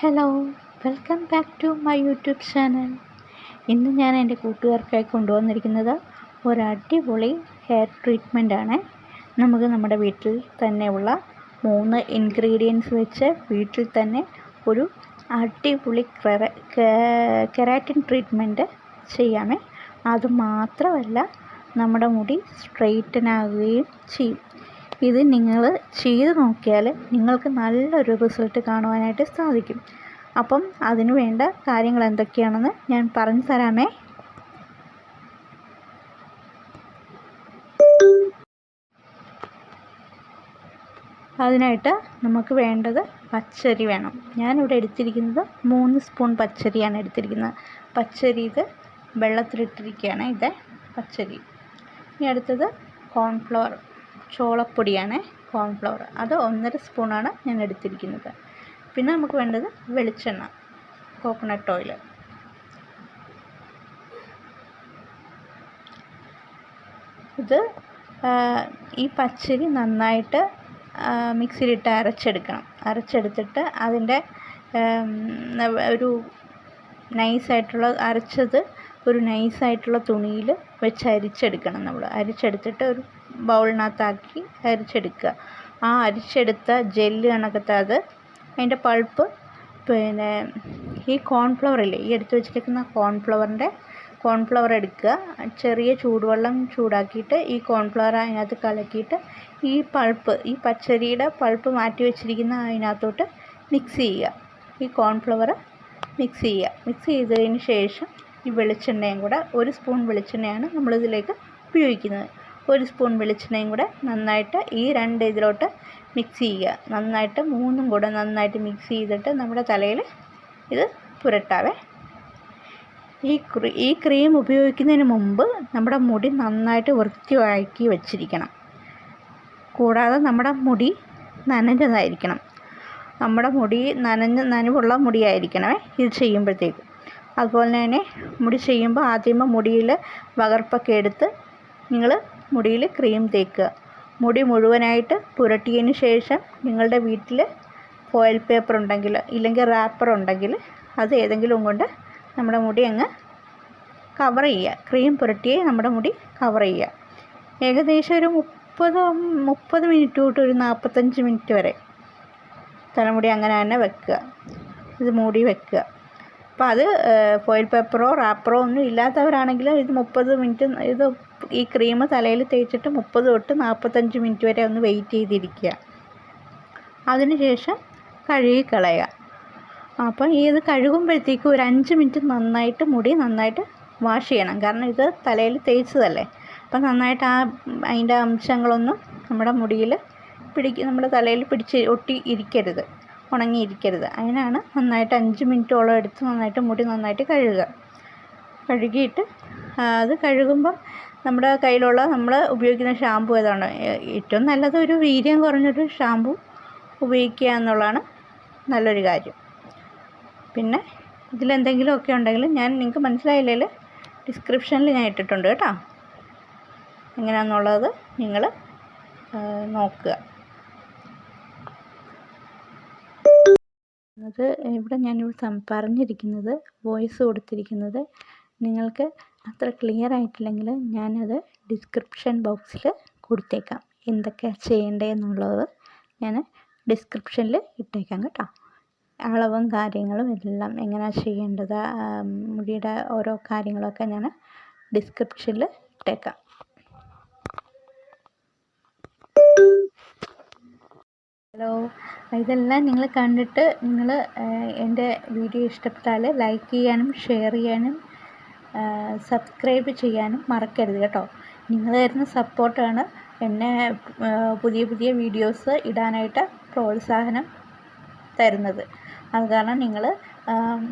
Hello welcome back to my YouTube channel. ഇന്ന് ഞാൻ എന്റെ കൂട്ടുകാർക്കായി കൊണ്ടുവന്നിരിക്കുന്നത് ഒരു അടിപൊളി ഹെയർ ട്രീറ്റ്മെന്റ് ആണ്. നമുക്ക് നമ്മുടെ വീട്ടിൽ തന്നെയുള്ള മൂന്ന് ഇൻഗ്രീഡിയൻസ് വെച്ച് വീട്ടിൽ തന്നെ ഒരു അടിപൊളി കെരാറ്റിൻ ട്രീറ്റ്മെന്റ് ചെയ്യാമേ. അതുമാത്രമല്ല നമ്മുടെ മുടി സ്ട്രെയിറ്റൻ ആകുകയും ചെയ്യും. ഇത് നിങ്ങൾ ചെയ്ത് നോക്കിയാൽ നിങ്ങൾക്ക് നല്ലൊരു റിസൾട്ട് കാണുവാനായിട്ട് സാധിക്കും. അപ്പം അതിന് വേണ്ട കാര്യങ്ങൾ എന്തൊക്കെയാണെന്ന് ഞാൻ പറഞ്ഞു തരാമേ. അതിനായിട്ട് നമുക്ക് വേണ്ടത് പച്ചരി വേണം. ഞാനിവിടെ എടുത്തിരിക്കുന്നത് മൂന്ന് സ്പൂൺ പച്ചരിയാണ് എടുത്തിരിക്കുന്നത്. പച്ചരി ഇത് വെള്ളത്തിലിട്ടിരിക്കുകയാണ് ഇത് പച്ചരി. ഇനി അടുത്തത് കോൺഫ്ലവർ ചോളപ്പൊടിയാണ് കോൺഫ്ലവർ. അത് ഒന്നര സ്പൂണാണ് ഞാൻ എടുത്തിരിക്കുന്നത്. പിന്നെ നമുക്ക് വേണ്ടത് വെളിച്ചെണ്ണ കോക്കനട്ട് ഓയിൽ ഇത് ഈ പച്ചരി നന്നായിട്ട് മിക്സിയിലിട്ട് അരച്ചെടുക്കണം. അരച്ചെടുത്തിട്ട് അതിന്റെ ഒരു നൈസായിട്ടുള്ള അരച്ചത് ഒരു നൈസായിട്ടുള്ള തുണിയിൽ വെച്ച് അരിച്ചെടുക്കണം നമ്മൾ. അരിച്ചെടുത്തിട്ട് ഒരു ബൗളിനകത്താക്കി അരിച്ചെടുക്കുക. ആ അരിച്ചെടുത്ത ജെല്ല് കണക്കത്തെ അത് അതിന്റെ പൾപ്പ് പിന്നെ ഈ കോൺഫ്ലവറില്ലേ ഈ എടുത്ത് വെച്ചിരിക്കുന്ന കോൺഫ്ലവറിന്റെ കോൺഫ്ലവർ എടുക്കുക. ചെറിയ ചൂടുവെള്ളം ചൂടാക്കിയിട്ട് ഈ കോൺഫ്ലവർ അതിനകത്ത് കലക്കിയിട്ട് ഈ പൾപ്പ് ഈ പച്ചരിയുടെ പൾപ്പ് മാറ്റി വെച്ചിരിക്കുന്ന അതിനകത്തോട്ട് മിക്സ് ചെയ്യുക. ഈ കോൺഫ്ലവർ മിക്സ് ചെയ്യുക. മിക്സ് ചെയ്തതിന് ശേഷം ഈ വെളിച്ചെണ്ണയും കൂടെ ഒരു സ്പൂൺ വെളിച്ചെണ്ണയാണ് നമ്മളിതിലേക്ക് ഉപയോഗിക്കുന്നത്. ഒരു സ്പൂൺ വെളിച്ചെണ്ണയും കൂടെ നന്നായിട്ട് ഈ രണ്ട് ഇതിലോട്ട് മിക്സ് ചെയ്യുക. നന്നായിട്ട് മൂന്നും കൂടെ നന്നായിട്ട് മിക്സ് ചെയ്തിട്ട് നമ്മുടെ തലയിൽ ഇത് പുരട്ടാവേ. ഈ ഈ ക്രീം ഉപയോഗിക്കുന്നതിന് മുമ്പ് നമ്മുടെ മുടി നന്നായിട്ട് വൃത്തിയാക്കി വച്ചിരിക്കണം. കൂടാതെ നമ്മുടെ മുടി നനഞ്ഞതായിരിക്കണം. നമ്മുടെ മുടി നനഞ്ഞ നനവുള്ള മുടിയായിരിക്കണമേ ഇത് ചെയ്യുമ്പോഴത്തേക്ക്. അതുപോലെ തന്നെ മുടി ചെയ്യുമ്പോൾ ആദ്യമേ മുടിയിൽ വകർപ്പൊക്കെ എടുത്ത് നിങ്ങൾ മുടിയിൽ ക്രീം തേക്കുക. മുടി മുഴുവനായിട്ട് പുരട്ടിയതിന് ശേഷം നിങ്ങളുടെ വീട്ടിൽ ഫോയിൽ പേപ്പർ ഉണ്ടെങ്കിൽ ഇല്ലെങ്കിൽ റാപ്പർ ഉണ്ടെങ്കിൽ അത് ഏതെങ്കിലും കൊണ്ട് നമ്മുടെ മുടി അങ്ങ് കവർ ചെയ്യുക. ക്രീം പുരട്ടിയേ നമ്മുടെ മുടി കവർ ചെയ്യുക. ഏകദേശം ഒരു മുപ്പത് മുപ്പത് മിനിറ്റ് തൊട്ട് ഒരു നാൽപ്പത്തഞ്ച് മിനിറ്റ് വരെ തലമുടി അങ്ങനെ തന്നെ വെക്കുക. ഇത് മൂടി വെക്കുക. അപ്പോൾ അത് ഫോയിൽ പേപ്പറോ റാപ്പറോ ഒന്നും ഇല്ലാത്തവരാണെങ്കിൽ ഇത് മുപ്പത് മിനിറ്റ് ഇത് ഈ ക്രീം തലയിൽ തേച്ചിട്ട് മുപ്പത് തൊട്ട് നാൽപ്പത്തഞ്ച് മിനിറ്റ് വരെ ഒന്ന് വെയിറ്റ് ചെയ്തിരിക്കുക. അതിനുശേഷം കഴുകി കളയുക. അപ്പം ഇത് കഴുകുമ്പോഴത്തേക്കും ഒരു അഞ്ച് മിനിറ്റ് നന്നായിട്ട് മുടി നന്നായിട്ട് വാഷ് ചെയ്യണം. കാരണം ഇത് തലയിൽ തേച്ചതല്ലേ. അപ്പം നന്നായിട്ട് ആ അതിന്റെ അംശങ്ങളൊന്നും നമ്മുടെ മുടിയിൽ പിടിക്ക് നമ്മുടെ തലയിൽ പിടിച്ച് ഒട്ടി ഇരിക്കരുത്. ഉണങ്ങിയിരിക്കരുത്. അതിനാണ് നന്നായിട്ട് അഞ്ച് മിനിറ്റോളം എടുത്ത് നന്നായിട്ട് മുടി നന്നായിട്ട് കഴുകുക. കഴുകിയിട്ട് അത് കഴുകുമ്പം നമ്മുടെ കയ്യിലുള്ള നമ്മൾ ഉപയോഗിക്കുന്ന ഷാമ്പു ഏതാണ്? ഏറ്റവും നല്ലത് ഒരു വീര്യം കുറഞ്ഞൊരു ഷാമ്പു ഉപയോഗിക്കുക എന്നുള്ളതാണ് നല്ലൊരു കാര്യം. പിന്നെ ഇതിലെന്തെങ്കിലുമൊക്കെ ഉണ്ടെങ്കിൽ ഞാൻ നിങ്ങൾക്ക് മനസ്സിലായില്ലെങ്കിൽ ഡിസ്ക്രിപ്ഷനിൽ ഞാൻ ഇട്ടിട്ടുണ്ട് കേട്ടോ. എങ്ങനെയാണെന്നുള്ളത് നിങ്ങൾ നോക്കുക. അത് ഇവിടെ ഞാനിവിടെ പറഞ്ഞിരിക്കുന്നത് വോയിസ് കൊടുത്തിരിക്കുന്നത് നിങ്ങൾക്ക് അത്ര ക്ലിയർ ആയിട്ടില്ലെങ്കിൽ ഞാനത് ഡിസ്ക്രിപ്ഷൻ ബോക്സിൽ കൊടുത്തേക്കാം. എന്തൊക്കെ ചെയ്യേണ്ടതെന്നുള്ളത് ഞാൻ ഡിസ്ക്രിപ്ഷനിൽ ഇട്ടേക്കാം കേട്ടോ. അളവും കാര്യങ്ങളും എല്ലാം എങ്ങനെയാണ് ചെയ്യേണ്ടത് മുടിയുടെ ഓരോ കാര്യങ്ങളൊക്കെ ഞാൻ ഡിസ്ക്രിപ്ഷനിൽ ഇട്ടേക്കാം. ഹലോ ഇതെല്ലാം നിങ്ങൾ കണ്ടിട്ട് നിങ്ങൾ എന്റെ വീഡിയോ ഇഷ്ടപ്പെട്ടാൽ ലൈക്ക് ചെയ്യാനും ഷെയർ ചെയ്യാനും സബ്സ്ക്രൈബ് ചെയ്യാനും മറക്കരുത് കേട്ടോ. നിങ്ങൾ തരുന്ന സപ്പോർട്ടാണ് എന്നെ പുതിയ പുതിയ വീഡിയോസ് ഇടാനായിട്ട് പ്രോത്സാഹനം തരുന്നത്. അത് കാരണം നിങ്ങൾ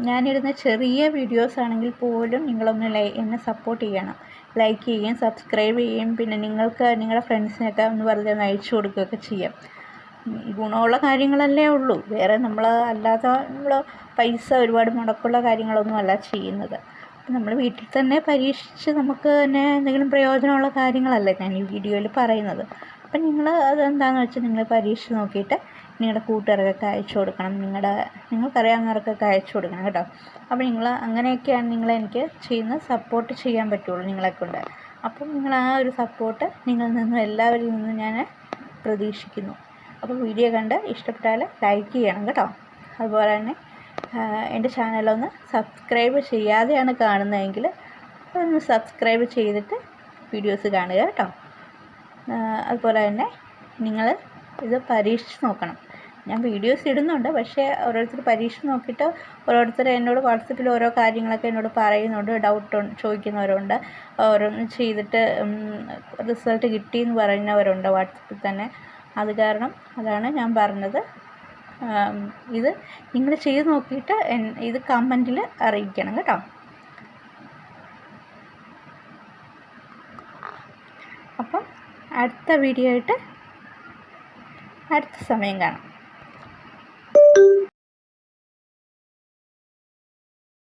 ഞാനിടുന്ന ചെറിയ വീഡിയോസ് ആണെങ്കിൽ പോലും നിങ്ങളൊന്ന് ലൈ എന്നെ സപ്പോർട്ട് ചെയ്യണം. ലൈക്ക് ചെയ്യുകയും സബ്സ്ക്രൈബ് ചെയ്യുകയും പിന്നെ നിങ്ങൾക്ക് നിങ്ങളുടെ ഫ്രണ്ട്സിനൊക്കെ ഒന്ന് ഒന്ന് അയച്ചു കൊടുക്കുകയൊക്കെ ചെയ്യാം. ഗുണമുള്ള കാര്യങ്ങളല്ലേ ഉള്ളൂ. വേറെ നമ്മൾ അല്ലാതെ നമ്മൾ പൈസ ഒരുപാട് മുടക്കുള്ള കാര്യങ്ങളൊന്നുമല്ല ചെയ്യുന്നത്. നമ്മൾ വീട്ടിൽ തന്നെ പരീക്ഷിച്ച് നമുക്ക് തന്നെ എന്തെങ്കിലും പ്രയോജനമുള്ള കാര്യങ്ങളല്ലേ ഞാൻ ഈ വീഡിയോയിൽ പറയുന്നത്. അപ്പം നിങ്ങൾ അതെന്താണെന്ന് വെച്ചാൽ നിങ്ങൾ പരീക്ഷിച്ച് നോക്കിയിട്ട് നിങ്ങളുടെ കൂട്ടുകാർക്കൊക്കെ അയച്ചു കൊടുക്കണം. നിങ്ങളുടെ നിങ്ങൾക്കറിയാവുന്നവർക്കൊക്കെ അയച്ചു കൊടുക്കണം കേട്ടോ. അപ്പോൾ നിങ്ങൾ അങ്ങനെയൊക്കെയാണ് നിങ്ങൾ എനിക്ക് ചെയ്യുന്ന സപ്പോർട്ട് ചെയ്യാൻ പറ്റുള്ളൂ നിങ്ങളെക്കൊണ്ട് അപ്പം നിങ്ങൾ ആ ഒരു സപ്പോർട്ട് നിങ്ങളിൽ നിന്നും എല്ലാവരിൽ നിന്നും ഞാൻ പ്രതീക്ഷിക്കുന്നു. അപ്പോൾ വീഡിയോ കണ്ട് ഇഷ്ടപ്പെട്ടാൽ ലൈക്ക് ചെയ്യണം കേട്ടോ. അതുപോലെ തന്നെ എന്റെ ചാനലൊന്ന് സബ്സ്ക്രൈബ് ചെയ്യാതെയാണ് കാണുന്നതെങ്കിൽ ഒന്ന് സബ്സ്ക്രൈബ് ചെയ്തിട്ട് വീഡിയോസ് കാണുക കേട്ടോ. അതുപോലെ തന്നെ നിങ്ങൾ ഇത് പരീക്ഷിച്ച് നോക്കണം. ഞാൻ വീഡിയോസ് ഇടുന്നുണ്ട് പക്ഷേ ഓരോരുത്തർ പരീക്ഷിച്ച് നോക്കിയിട്ട് ഓരോരുത്തർ എന്നോട് വാട്സപ്പിൽ ഓരോ കാര്യങ്ങളൊക്കെ എന്നോട് പറയുന്നുണ്ട് ഡൗട്ട് ചോദിക്കുന്നവരുണ്ട്. ഓരോന്ന് ചെയ്തിട്ട് റിസൾട്ട് കിട്ടിയെന്ന് പറയുന്നവരുണ്ട് വാട്സപ്പിൽ തന്നെ. അത് കാരണം അതാണ് ഞാൻ പറഞ്ഞത്. ഇത് നിങ്ങൾ ചെയ്ത് നോക്കിയിട്ട് ഇത് കമന്റിൽ അറിയിക്കണം കേട്ടോ. അപ്പം അടുത്ത വീഡിയോ ആയിട്ട് അടുത്ത സമയം കാണാം.